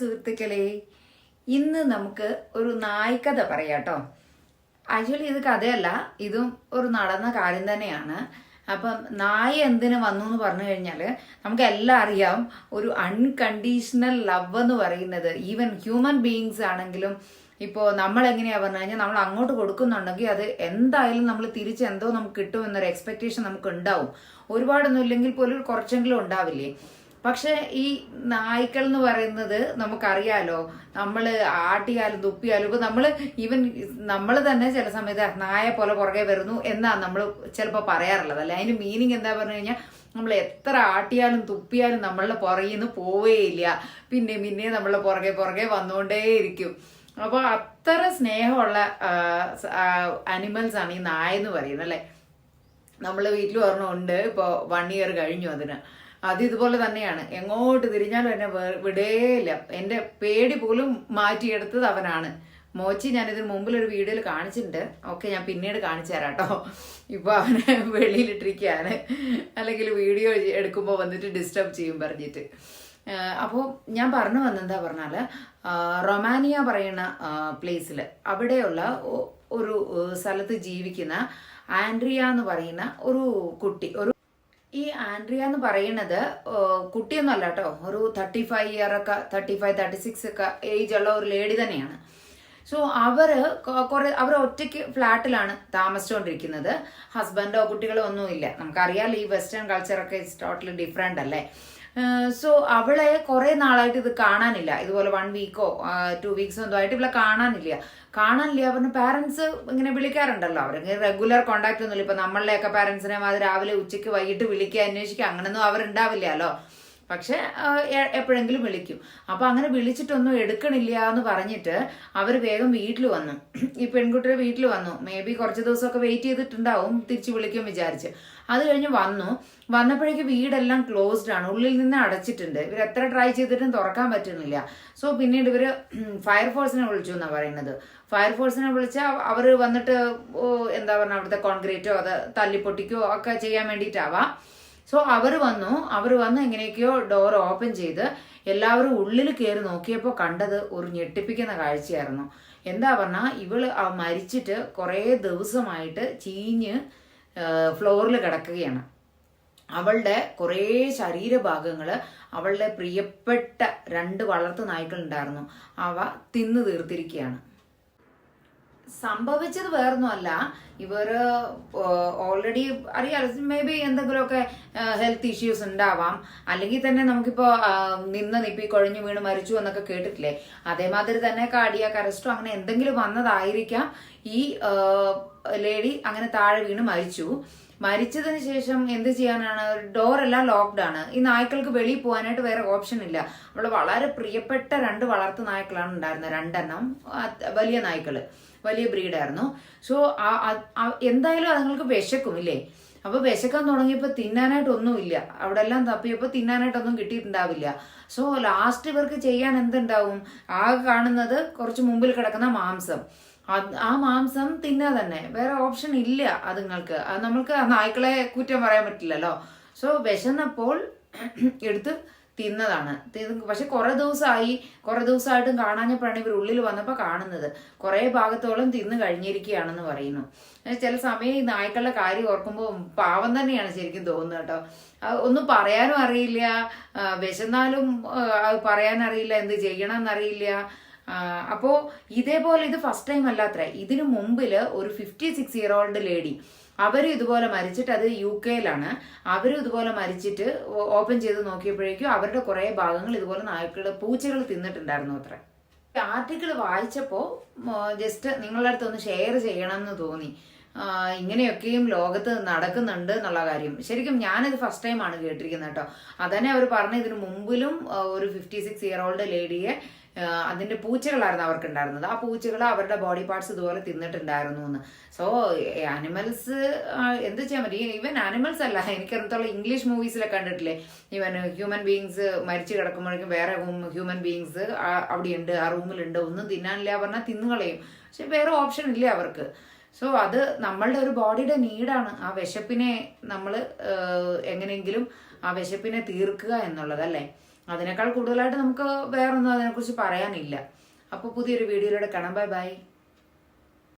സുഹൃത്തുക്കളെ ഇന്ന് നമുക്ക് ഒരു നായ്ക്കഥ പറയാട്ടോ ആക്ച്വലി ഇത് കഥയല്ല ഇതും ഒരു നടന്ന കാര്യം തന്നെയാണ്. അപ്പം നായ എന്തിന് വന്നു എന്ന് പറഞ്ഞു കഴിഞ്ഞാൽ നമുക്ക് എല്ലാം അറിയാം ഒരു അൺകണ്ടീഷണൽ ലവ് എന്ന് പറയുന്നത്. ഈവൻ ഹ്യൂമൻ ബീയിങ്സ് ആണെങ്കിലും ഇപ്പോൾ നമ്മൾ എങ്ങനെയാ പറഞ്ഞു കഴിഞ്ഞാൽ നമ്മൾ അങ്ങോട്ട് കൊടുക്കുന്നുണ്ടെങ്കിൽ അത് എന്തായാലും നമ്മൾ തിരിച്ച് എന്തോ നമുക്ക് കിട്ടും എന്നൊരു എക്സ്പെക്ടേഷൻ നമുക്ക് ഉണ്ടാവും. ഒരുപാടൊന്നും ഇല്ലെങ്കിൽ പോലും കുറച്ചെങ്കിലും ഉണ്ടാവില്ലേ? പക്ഷെ ഈ നായ്ക്കൾ എന്ന് പറയുന്നത് നമുക്കറിയാലോ നമ്മൾ ആട്ടിയാലും തുപ്പിയാലും ഇപ്പൊ നമ്മൾ ഈവൻ നമ്മൾ തന്നെ ചില സമയത്ത് നായ പോലെ പുറകെ വരുന്നു എന്നാണ് നമ്മൾ ചിലപ്പോൾ പറയാറുള്ളത്. അല്ലെ? അതിന് മീനിങ് എന്താ പറഞ്ഞു കഴിഞ്ഞാൽ നമ്മൾ എത്ര ആട്ടിയാലും തുപ്പിയാലും നമ്മളുടെ പുറകിൽ നിന്ന് പോവേയില്ല. പിന്നെ പിന്നെ നമ്മളുടെ പുറകെ പുറകെ വന്നുകൊണ്ടേയിരിക്കും. അപ്പോൾ അത്ര സ്നേഹമുള്ള അനിമൽസ് ആണ് ഈ നായ എന്ന് പറയുന്നത് അല്ലെ? നമ്മളെ വീട്ടിൽ ഒരെണ്ണമുണ്ട് ഇപ്പോൾ വൺ ഇയർ കഴിഞ്ഞു അതിന്. അത് ഇതുപോലെ തന്നെയാണ്. എങ്ങോട്ട് തിരിഞ്ഞാലും എന്നെ വിടേയില്ല എന്റെ പേടി പോലും മാറ്റിയെടുത്തത് അവനാണ്. മോച്ചി മുമ്പിൽ ഒരു വീഡിയോയിൽ കാണിച്ചിട്ടുണ്ട്. ഓക്കെ ഞാൻ പിന്നീട് കാണിച്ചു തരാം കേട്ടോ. ഇപ്പോൾ അവനെ വെളിയിലിട്ടിരിക്കുകയാണ്. അല്ലെങ്കിൽ വീഡിയോ എടുക്കുമ്പോൾ വന്നിട്ട് ഡിസ്റ്റർബ് ചെയ്യും പറഞ്ഞിട്ട്. അപ്പോൾ ഞാൻ പറഞ്ഞു വന്നെന്താ പറഞ്ഞാൽ റൊമാനിയ പറയുന്ന പ്ലേസിൽ അവിടെയുള്ള ഒരു സ്ഥലത്ത് ജീവിക്കുന്ന ആൻഡ്രിയ എന്ന് പറയുന്ന ഒരു കുട്ടി. ഒരു ഈ ആൻഡ്രിയ എന്ന് പറയുന്നത് കുട്ടിയൊന്നുമല്ല കേട്ടോ. ഒരു തേർട്ടി ഫൈവ് ഇയർ ഒക്കെ തേർട്ടി ഫൈവ് തേർട്ടി സിക്സ് ഒക്കെ ഏജ് ഉള്ള ഒരു ലേഡി തന്നെയാണ്. സോ അവർ കുറെ അവർ ഒറ്റയ്ക്ക് ഫ്ലാറ്റിലാണ് താമസിച്ചുകൊണ്ടിരിക്കുന്നത് ഹസ്ബൻഡോ കുട്ടികളോ ഒന്നുമില്ല. നമുക്കറിയാലോ ഈ വെസ്റ്റേൺ കൾച്ചറൊക്കെ ഇറ്റ്സ് ടോട്ടലി ഡിഫറെന്റ് അല്ലേ? സോ അവളെ കുറെ നാളായിട്ട് ഇത് കാണാനില്ല. ഇതുപോലെ വൺ വീക്കോ ടു വീക്സോ എന്തോ ആയിട്ട് ഇവളെ കാണാനില്ല. കാണാനില്ല പറഞ്ഞ പാരൻസ് ഇങ്ങനെ വിളിക്കാറുണ്ടല്ലോ. അവർ റെഗുലർ കോണ്ടാക്ട് ഒന്നുമില്ല. ഇപ്പൊ നമ്മളുടെയൊക്കെ പാരന്റ്സിനെ അത് രാവിലെ ഉച്ചയ്ക്ക് വൈകിട്ട് വിളിക്കുക അന്വേഷിക്കുക അങ്ങനൊന്നും അവരുണ്ടാവില്ലല്ലോ. പക്ഷെ എപ്പോഴെങ്കിലും വിളിക്കും. അപ്പൊ അങ്ങനെ വിളിച്ചിട്ടൊന്നും എടുക്കണില്ല എന്ന് പറഞ്ഞിട്ട് അവർ വേഗം വീട്ടിൽ വന്നു. ഈ പെൺകുട്ടിയുടെ വീട്ടിൽ വന്നു. മേ ബി കുറച്ച് ദിവസമൊക്കെ വെയിറ്റ് ചെയ്തിട്ടുണ്ടാവും തിരിച്ചു വിളിക്കും വിചാരിച്ച്. അത് കഴിഞ്ഞ് വന്നു. വന്നപ്പോഴേക്ക് വീടെല്ലാം ക്ലോസ്ഡ് ആണ്. ഉള്ളിൽ നിന്ന് അടച്ചിട്ടുണ്ട്. ഇവർ എത്ര ട്രൈ ചെയ്തിട്ടും തുറക്കാൻ പറ്റുന്നില്ല. സോ പിന്നീട് ഇവർ ഫയർഫോഴ്സിനെ വിളിച്ചു എന്നാ പറയുന്നത്. ഫയർഫോഴ്സിനെ വിളിച്ചാൽ അവർ വന്നിട്ട് എന്താ പറയുക അവിടുത്തെ കോൺക്രീറ്റോ അത് തല്ലിപ്പൊട്ടിക്കോ ഒക്കെ ചെയ്യാൻ വേണ്ടിയിട്ടാവാം. സോ അവർ വന്നു. അവർ വന്ന് എങ്ങനെയൊക്കെയോ ഡോർ ഓപ്പൺ ചെയ്ത് എല്ലാവരും ഉള്ളിൽ കയറി നോക്കിയപ്പോൾ കണ്ടത് ഒരു ഞെട്ടിപ്പിക്കുന്ന കാഴ്ചയായിരുന്നു. എന്താ പറഞ്ഞാൽ ഇവൾ മരിച്ചിട്ട് കുറേ ദിവസമായിട്ട് ചീഞ്ഞ് ഫ്ലോറിൽ കിടക്കുകയാണ്. അവളുടെ കുറേ ശരീരഭാഗങ്ങൾ അവളുടെ പ്രിയപ്പെട്ട രണ്ട് വളർത്തു നായ്ക്കൾ ഉണ്ടായിരുന്നു അവ തിന്നു തീർത്തിരിക്കുകയാണ്. സംഭവിച്ചത് വേറൊന്നുമല്ല. ഇവർ ഓൾറെഡി അറിയാലോ മേ ബി എന്തെങ്കിലുമൊക്കെ ഹെൽത്ത് ഇഷ്യൂസ് ഉണ്ടാവാം. അല്ലെങ്കിൽ തന്നെ നമുക്കിപ്പോ ആ, നിന്ന് നിപ്പി കുഴഞ്ഞു വീണ് മരിച്ചു എന്നൊക്കെ കേട്ടിട്ടില്ലേ? അതേമാതിരി തന്നെ കാർഡിയാക്ക് അറസ്റ്റോ അങ്ങനെ എന്തെങ്കിലും വന്നതായിരിക്കാം. ഈ ലേഡി അങ്ങനെ താഴെ വീണ് മരിച്ചു. മരിച്ചതിന് ശേഷം എന്ത് ചെയ്യാനാണ്? ഡോർ എല്ലാം ലോക്ക്ഡ് ആണ്. ഈ നായ്ക്കൾക്ക് വെളിയിൽ പോകാനായിട്ട് വേറെ ഓപ്ഷൻ ഇല്ല. നമ്മൾ വളരെ പ്രിയപ്പെട്ട രണ്ട് വളർത്തു നായ്ക്കളാണ് ഉണ്ടായിരുന്നത്. രണ്ടെണ്ണം വലിയ നായ്ക്കൾ. വലിയ ബ്രീഡായിരുന്നു സോ എന്തായാലും അതുങ്ങൾക്ക് വിശക്കും ഇല്ലേ? അപ്പൊ വിശക്കാൻ തുടങ്ങിയപ്പോ തിന്നാനായിട്ടൊന്നുമില്ല. അവിടെ എല്ലാം തപ്പിയപ്പോ തിന്നാനായിട്ടൊന്നും കിട്ടിയിട്ടുണ്ടാവില്ല. സോ ലാസ്റ്റ് ഇവർക്ക് ചെയ്യാൻ എന്തുണ്ടാവും? ആകെ കാണുന്നത് കുറച്ച് മുമ്പിൽ കിടക്കുന്ന മാംസം. അത് ആ മാംസം തിന്നാ തന്നെ. വേറെ ഓപ്ഷൻ ഇല്ല അതുങ്ങൾക്ക്. അത് നമ്മൾക്ക് നായ്ക്കളെ കുറ്റം പറയാൻ പറ്റില്ലല്ലോ. സോ വിശന്നപ്പോൾ എടുത്ത് തിന്നതാണ്. തിന്ന് പക്ഷെ കുറെ ദിവസമായി കുറെ ദിവസമായിട്ടും കാണാഞ്ഞപ്പോഴാണ് ഇവർ ഉള്ളിൽ വന്നപ്പോൾ കാണുന്നത്. കുറെ ഭാഗത്തോളം തിന്ന് കഴിഞ്ഞിരിക്കുകയാണെന്ന് പറയുന്നു. ചില സമയം ഈ നായ്ക്കളുടെ കാര്യം ഓർക്കുമ്പോൾ പാവം തന്നെയാണ് ശരിക്കും തോന്നുന്നത് കേട്ടോ. ഒന്നും പറയാനും അറിയില്ല. വിശന്നാലും അത് പറയാനറിയില്ല. എന്ത് ചെയ്യണം എന്നറിയില്ല ആഹ് അപ്പോ ഇതേപോലെ ഇത് ഫസ്റ്റ് ടൈം അല്ലാത്ര. ഇതിനു മുമ്പിൽ ഒരു fifty six year old lady അവരും ഇതുപോലെ മരിച്ചിട്ട് അത് യു കെയിലാണ് അവരും ഇതുപോലെ മരിച്ചിട്ട് ഓപ്പൺ ചെയ്ത് നോക്കിയപ്പോഴേക്കും അവരുടെ കുറേ ഭാഗങ്ങൾ ഇതുപോലെ നായ്ക്കൾ പൂച്ചകൾ തിന്നിട്ടുണ്ടായിരുന്നു അത്ര. ആർട്ടിക്കിൾ വായിച്ചപ്പോൾ ജസ്റ്റ് നിങ്ങളുടെ അടുത്ത് ഒന്ന് ഷെയർ ചെയ്യണം എന്ന് തോന്നി ഇങ്ങനെയൊക്കെയും ലോകത്ത് നടക്കുന്നുണ്ട് എന്നുള്ള കാര്യം. ശരിക്കും ഞാനിത് ഫസ്റ്റ് ടൈം ആണ് കേട്ടിരിക്കുന്നത് കേട്ടോ. അതന്നെ അവർ പറഞ്ഞ ഇതിന് മുമ്പിലും ഒരു ഫിഫ്റ്റി സിക്സ് ഇയർ ഓൾഡ് ലേഡിയെ അതിന്റെ പൂച്ചകളായിരുന്നു അവർക്ക് ഉണ്ടായിരുന്നത് ആ പൂച്ചകൾ അവരുടെ ബോഡി പാർട്സ് ഇതുപോലെ തിന്നിട്ടുണ്ടായിരുന്നു എന്ന് സോ ആനിമൽസ് എന്ത് ചെയ്യാൻ പറ്റും? ഈവൻ ആനിമൽസ് അല്ല എനിക്കറിയത്തോളം ഇംഗ്ലീഷ് മൂവീസിലൊക്കെ കണ്ടിട്ടില്ലേ? ഈവൻ ഹ്യൂമൻ ബീങ്സ് മരിച്ചു കിടക്കുമ്പോഴേക്കും വേറെ ഹ്യൂമൻ ബീങ്സ് അവിടെയുണ്ട് ആ റൂമിലുണ്ട് ഒന്നും തിന്നാനില്ല പറഞ്ഞാൽ തിന്നുകളയും പക്ഷെ വേറെ ഓപ്ഷൻ ഇല്ല അവർക്ക്? സോ അത് നമ്മളുടെ ഒരു ബോഡിയുടെ നീഡാണ് ആ വിശപ്പിനെ നമ്മൾ എങ്ങനെയെങ്കിലും ആ വിശപ്പിനെ തീർക്കുക എന്നുള്ളത് അല്ലേ? അതിനേക്കാൾ കൂടുതലായിട്ട് നമുക്ക് വേറൊന്നും അതിനെക്കുറിച്ച് പറയാനില്ല. അപ്പോൾ പുതിയൊരു വീഡിയോയിലൂടെ കാണാം. Bye bye.